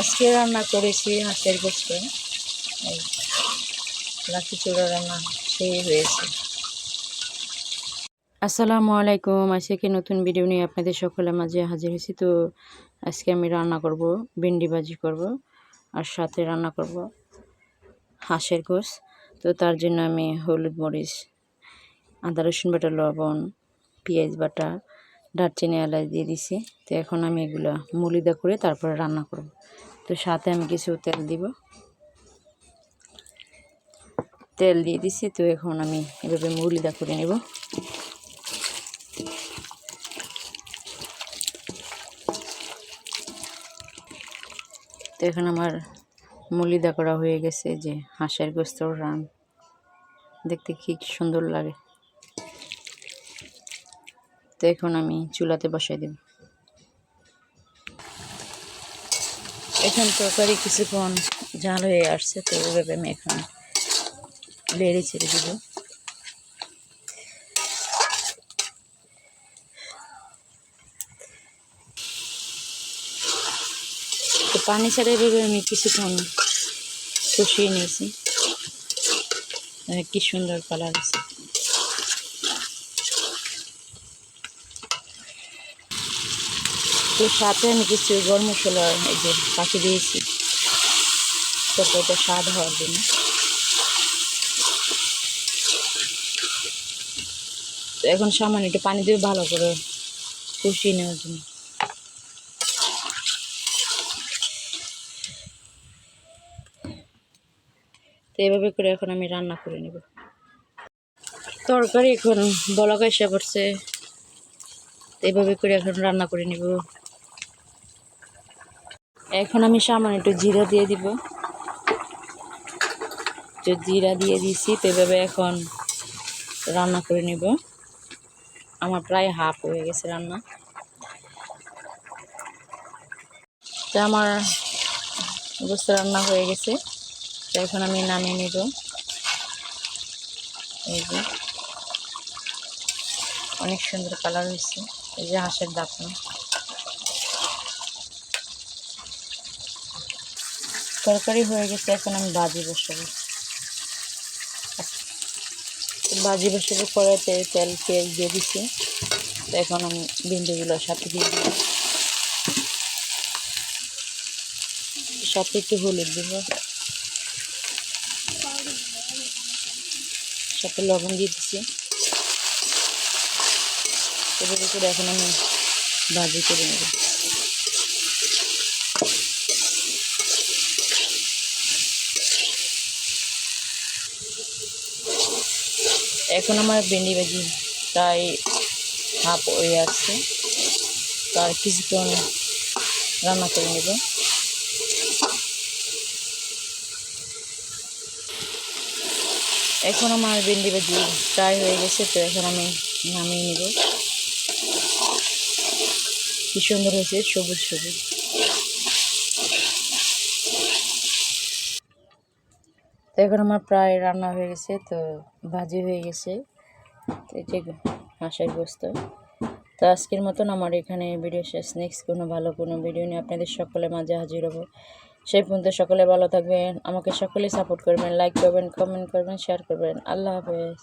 আজকে রান্না করেছি হাঁসের গোস্ত। এই লাঠি রান্না সেই হয়েছে। আসসালামু আলাইকুম, আজকে নতুন ভিডিও নিয়ে আপনাদের সকলের মাঝে হাজির হয়েছি? তো আজকে আমি রান্না করব, ভেন্ডি ভাজি করব আর সাথে রান্না করব হাঁসের গোস তো তার জন্য আমি হলুদ মরিচ, আদা রসুন বাটা, লবণ, পেঁয়াজ বাটা দারচিনি এলাচ দিয়ে দিছি। তো এখন আমি এগুলো মুলিদা করে তারপরে রান্না করব। তো সাথে আমি কিছু তেল দিব। তেল দিয়ে দিছি, তো এখন আমি এভাবে মুলিদা করে নেব। তো এখন আমার মুলিদা করা হয়ে গেছে, যে হাঁসের গোস্তর রান। দেখতে কি সুন্দর লাগে। তো এখন আমি চুলাতে বসাই দেব। এখন তরকারি কিছুক্ষণ জাল হয়ে আসছে, তো ওইভাবে আমি এখন লেড়ে ছেড়ে দেব। তো পানি ছাড়া এভাবে আমি কিছুক্ষণ কষিয়ে নিয়েছি। কি সুন্দর কালার আছে তো সাথে আমি কিছু গরম মশলা এই যে পাখি দিয়েছি। তরকারিটা স্বাদ হওয়ার জন্য। এখন সামান্য একটু পানি দিয়ে ভালো করে কষিয়ে নেওয়ার জন্য। তো এভাবে করে এখন আমি রান্না করে নেব। তরকারি এখন বলক এসে করছে। এভাবে করে এখন রান্না করে নিব। এখন আমি সামান্য একটু জিরা দিয়ে দিব। যে জিরা দিয়ে দিছি তো এভাবে এখন রান্না করে নিব। আমার প্রায় হাফ হয়ে গেছে রান্না। তো আমার অবস্থা রান্না হয়ে গেছে। তো এখন আমি নামিয়ে নেব। এই যে, অনেক সুন্দর কালার হয়েছে। এই যে হাঁসের দাপনা তরকারি হয়ে গেছে, এখন আমি বাজি বসাবো। তো বাজি বসাবো, কড়াইতে তেল, পেঁয়াজ দিয়ে দিচ্ছি তো এখন আমি ভিন্ডিগুলো সাথে দিয়ে দিব। সাথে একটু হলুদ দিব। সাথে লবণ দিয়ে দিচ্ছি এভাবে করে এখন আমি ভাজি করে নেব। এখন আমার ভেন্ডি ভাজি প্রায় হাফ হয়ে আসছে। তার কিছুক্ষণ রান্না করে নেব। এখন আমার ভেন্ডি ভাজি প্রায় হয়ে গেছে, তো এখন আমি নামিয়ে নেব। কি সুন্দর হয়েছে, সবুজ সবুজ। এখন আমার প্রায় রান্না হয়ে গেছে, তো ভাজি হয়ে গেছে। তো এটি হাঁসের তো আজকের মতন আমার এখানে ভিডিও শেষ। নেক্সট কোনো ভালো কোনো ভিডিও নিয়ে আপনাদের সকলে মাঝে হাজির হব। সেই পর্যন্ত সকলে ভালো থাকবেন, আমাকে সকলে সাপোর্ট করবেন লাইক করবেন কমেন্ট করবেন শেয়ার করবেন। আল্লাহ হাফেজ।